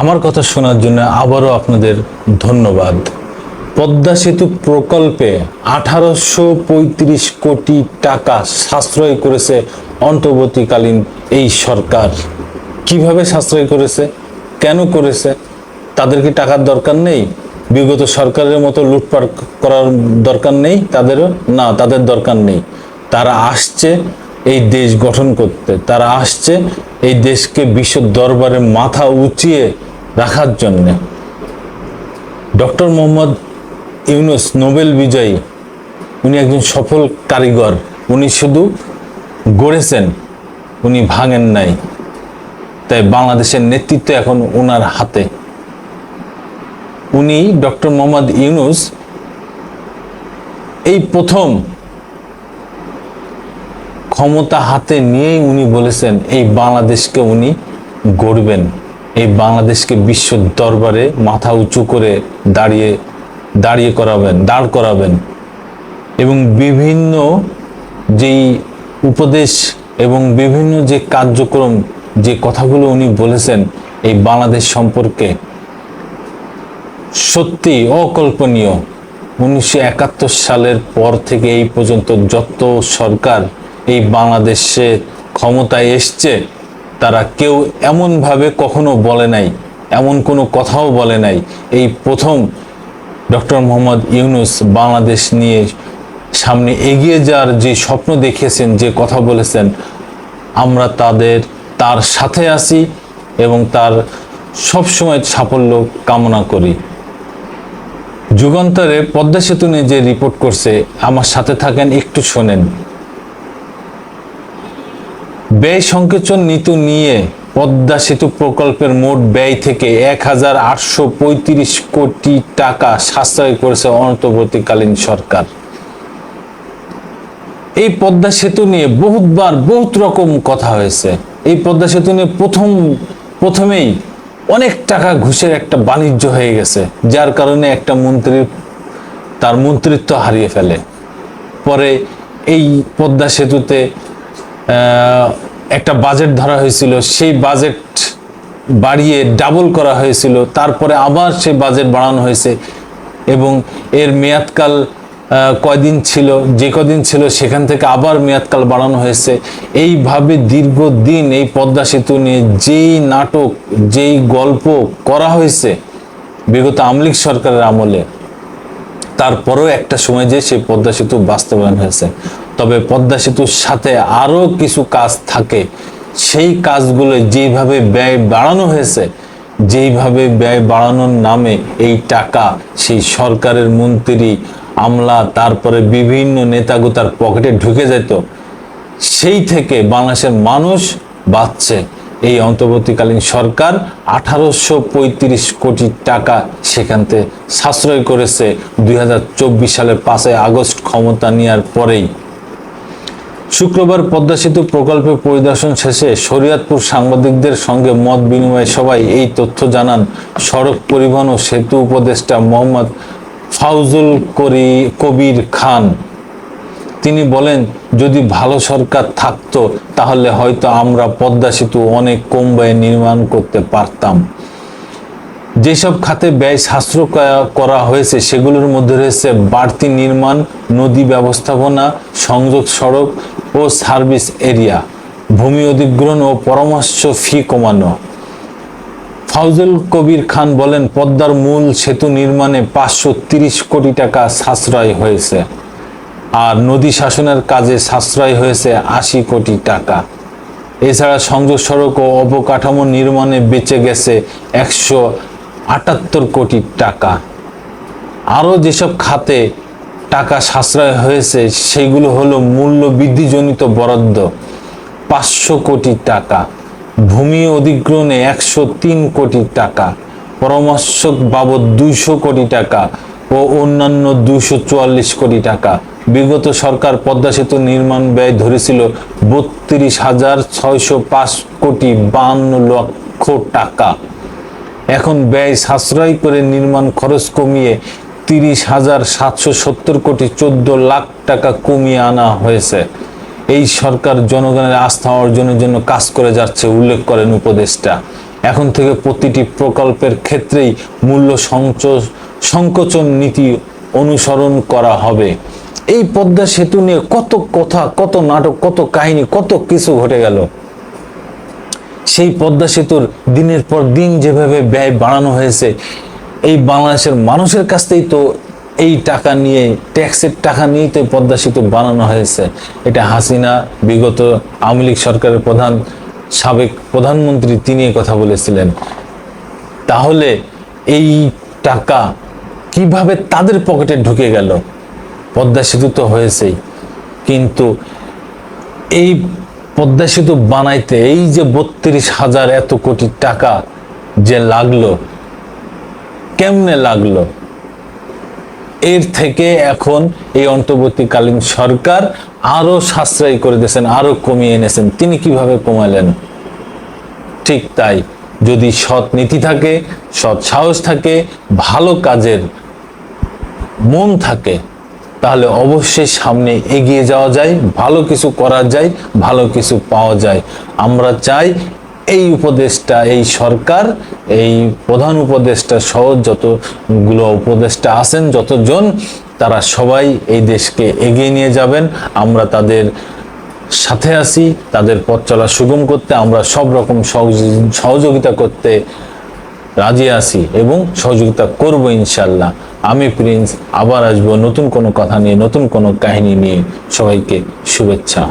আমার কথা শোনার জন্য আবারও আপনাদের ধন্যবাদ। পদ্মা সেতু প্রকল্পে আঠারোশো পঁয়ত্রিশ কোটি টাকা সাশ্রয় করেছে অন্তর্বর্তীকালীন এই সরকার। কীভাবে সাশ্রয় করেছে? কেন করেছে? তাদের কি টাকার দরকার নেই? বিগত সরকারের মতো লুটপাট করার দরকার নেই? তাদেরও? না, তাদের দরকার নেই। তারা আসছে, এই দেশ গঠন করতে। তারা আসছে এই দেশকে বিশ্ব দরবারে মাথা উঁচিয়ে রাখার জন্য। ডক্টর মোহাম্মদ ইউনুস নোবেল বিজয়ী। উনি একজন সফল কারিগর। উনি শুধু গড়েছেন, উনি ভাঙেন নাই। তাই বাংলাদেশের নেতৃত্ব এখন ওনার হাতে। উনি ডক্টর মোহাম্মদ ইউনুস এই প্রথম ক্ষমতা হাতে নিয়েই উনি বলেছেন, এই বাংলাদেশকে উনি গড়বেন। এই বাংলাদেশকে বিশ্ব দরবারে মাথা উঁচু করে দাঁড়িয়ে দাঁড়িয়ে করাবেন, দাঁড় করাবেন। এবং বিভিন্ন যেই উপদেশ এবং বিভিন্ন যে কার্যক্রম, যে কথাগুলো উনি বলেছেন, এই বাংলাদেশ সম্পর্কে সত্যি অকল্পনীয়। উনিশশো একাত্তর সালের পর থেকে এই পর্যন্ত যত সরকার এই বাংলাদেশে ক্ষমতায় এসছে, তারা কেউ এমনভাবে কখনো বলে নাই, এমন কোনো কথাও বলে নাই। এই প্রথম ডক্টর মোহাম্মদ ইউনুস বাংলাদেশ নিয়ে সামনে এগিয়ে যাওয়ার যে স্বপ্ন দেখিয়েছেন, যে কথা বলেছেন, আমরা তাদের, তার সাথে আছি এবং তার সবসময় সাফল্য কামনা করি। যুগান্তরে পদ্মা সেতু নিয়ে যে রিপোর্ট করছে, আমার সাথে থাকেন, একটু শোনেন। ব্যয় সংকোচন নীতি নিয়ে পদ্মা সেতু প্রকল্পের মোট ব্যয় থেকে এক হাজার আটশো পঁয়ত্রিশ কোটি টাকা সাশ্রয় করেছে অন্তর্বর্তীকালীন সরকার। এই পদ্মা সেতু নিয়ে বহুতবার বহুত রকম কথা হয়েছে। এই পদ্মা সেতু নিয়ে প্রথম, প্রথমেই অনেক টাকা ঘুষের একটা বাণিজ্য হয়ে গেছে, যার কারণে একটা মন্ত্রীর তার মন্ত্রিত্ব হারিয়ে ফেলে। পরে এই পদ্মা সেতুতে একটা বাজেট ধরা হয়েছিল, সেই বাজেট বাড়িয়ে ডাবল করা হয়েছিল, তারপরে আবার সেই বাজেট বাড়ানো হয়েছে এবং এর মেয়াদকাল কয়দিন ছিল, যে কদিন ছিল সেখান থেকে আবার মেয়াদকাল বাড়ানো হয়েছে। এইভাবে দীর্ঘদিন এই পদ্মা সেতু নিয়ে যেই নাটক, যেই গল্প করা হয়েছে বিগত আমলিক সরকারের আমলে, তারপরেও একটা সময় যে সেই পদ্মা সেতু বাস্তবায়ন হয়েছে। তবে পদ্মা সেতুর সাথে আরও কিছু কাজ থাকে। সেই কাজগুলো যেইভাবে ব্যয় বাড়ানো হয়েছে, যেইভাবে ব্যয় বাড়ানোর নামে এই টাকা সেই সরকারের মন্ত্রী আমলা, তারপরে বিভিন্ন নেতাগুতার পকেটে ঢুকে যেত। সেই থেকে বাংলাদেশের মানুষ বাঁচছে। এই অন্তর্বর্তীকালীন সরকার আঠারোশো পঁয়ত্রিশ কোটি টাকা সেখান থেকে সাশ্রয় করেছে। দুই হাজার চব্বিশ সালের পাঁচই আগস্ট ক্ষমতা নেওয়ার পরেই শুক্রবার পদ্মা সেতু প্রকল্পে পরিদর্শন শেষে শরীয়তপুর সাংবাদিকদের সঙ্গে মত বিনিময় সবাই এই তথ্য জানান সড়ক পরিবহন ও সেতু উপদেষ্টা মোহাম্মদ ফাউজুল করি, কবির খান। তিনি বলেন, যদি ভালো সরকার থাকতো, তাহলে হয়তো আমরা পদ্মা সেতু অনেক কম ব্যয়ে নির্মাণ করতে পারতাম। যেসব খাতে ব্যয় সাশ্রয় করা- হয়েছে, সেগুলোর মধ্যে রয়েছে বাড়তি নির্মাণ, নদী ব্যবস্থাপনা, সংযোগ সড়ক ও সার্ভিস এরিয়া, ভূমি অধিগ্রহণ ও পরামর্শ ফি কমানো। ফাউজুল কবির খান বলেন, পদ্মার মূল সেতু নির্মাণে পাঁচশো কোটি টাকা সাশ্রয় হয়েছে, আর নদী শাসনের কাজে সাশ্রয় হয়েছে আশি কোটি টাকা। এছাড়া সংযোগ সড়ক ও অবকাঠামো নির্মাণে বেঁচে গেছে একশো আটাত্তর কোটি টাকা। আরও যেসব খাতে টাকা সাশ্রয় হয়েছে, সেগুলো হলো মূল্য বৃদ্ধিজনিত বরাদ্দ। পাঁচশো কোটি টাকা। ভূমি অধিগ্রহণে একশো তিন কোটি টাকা। পরামর্শক বাবদ দুইশো কোটি টাকা ও অন্যান্য দুইশো চুয়াল্লিশ কোটি টাকা। বিগত সরকার পদ্মা সেতু নির্মাণ ব্যয় ধরেছিল বত্রিশ হাজার ছয়শো পাঁচ কোটি বান্ন লক্ষ টাকা। এখন ব্যয় সাশ্রয় করে নির্মাণ খরচ কমিয়ে তিরিশ হাজার সাতশো সত্তর কোটি চোদ্দ লাখ টাকা কমিয়ে আনা হয়েছে। এই সরকার জনগণের আস্থা অর্জনের জন্য কাজ করে যাচ্ছে, উল্লেখ করেন উপদেষ্টা। এখন থেকে প্রতিটি প্রকল্পের ক্ষেত্রেই মূল্য সংকোচন নীতি অনুসরণ করা হবে। এই পদ্মা সেতু নিয়ে কত কথা, কত নাটক, কত কাহিনী, কত কিছু ঘটে গেল। সেই পদ্মা সেতুর দিনের পর দিন যেভাবে ব্যয় বাড়ানো হয়েছে, এই বাংলাদেশের মানুষের কাছ থেকেই তো এই টাকা নিয়ে, ট্যাক্সের টাকা নিয়েই তো পদ্মা সেতু বানানো হয়েছে। এটা হাসিনা, বিগত আওয়ামী লীগ সরকারের প্রধান, সাবেক প্রধানমন্ত্রী, তিনি কথা বলেছিলেন। তাহলে এই টাকা কীভাবে তাদের পকেটে ঢুকে গেল? পদ্মা সেতু তো হয়েছেই। কিন্তু এই পদ্মা সেতু বানাইতে এই যে বত্রিশ হাজার এত কোটি টাকা যে লাগল, কেমনে লাগল? এর থেকে এখন এই অন্তর্বর্তীকালীন সরকার আরও সাশ্রয়ী করে দিয়েছেন আরও কমিয়ে এনেছেন। তিনি কীভাবে কমালেন? ঠিক তাই, যদি সৎ নীতি থাকে, সৎ সাহস থাকে, ভালো কাজের মন থাকে তাহলে অবশ্যই সামনে এগিয়ে যাওয়া যায়, ভালো কিছু করা যায়, ভালো কিছু পাওয়া যায়। আমরা চাই এই উপদেশটা, এই সরকার, এই প্রধান উপদেষ্টা সহ যতগুলো উপদেষ্টা আছেন, যতজন, তারা সবাই এই দেশকে এগিয়ে নিয়ে যাবেন। আমরা তাদের সাথে আছি, তাদের পথ চলা সুগম করতে, আমরা সব রকম সহযোগি- সহযোগিতা করতে রাজি আছি এবং সহযোগিতা করব ইনশাল্লাহ। আমি প্রিন্স আবার আসব নতুন কোনো কথা নিয়ে নতুন কোনো কাহিনী নিয়ে সবাইকে শুভেচ্ছা।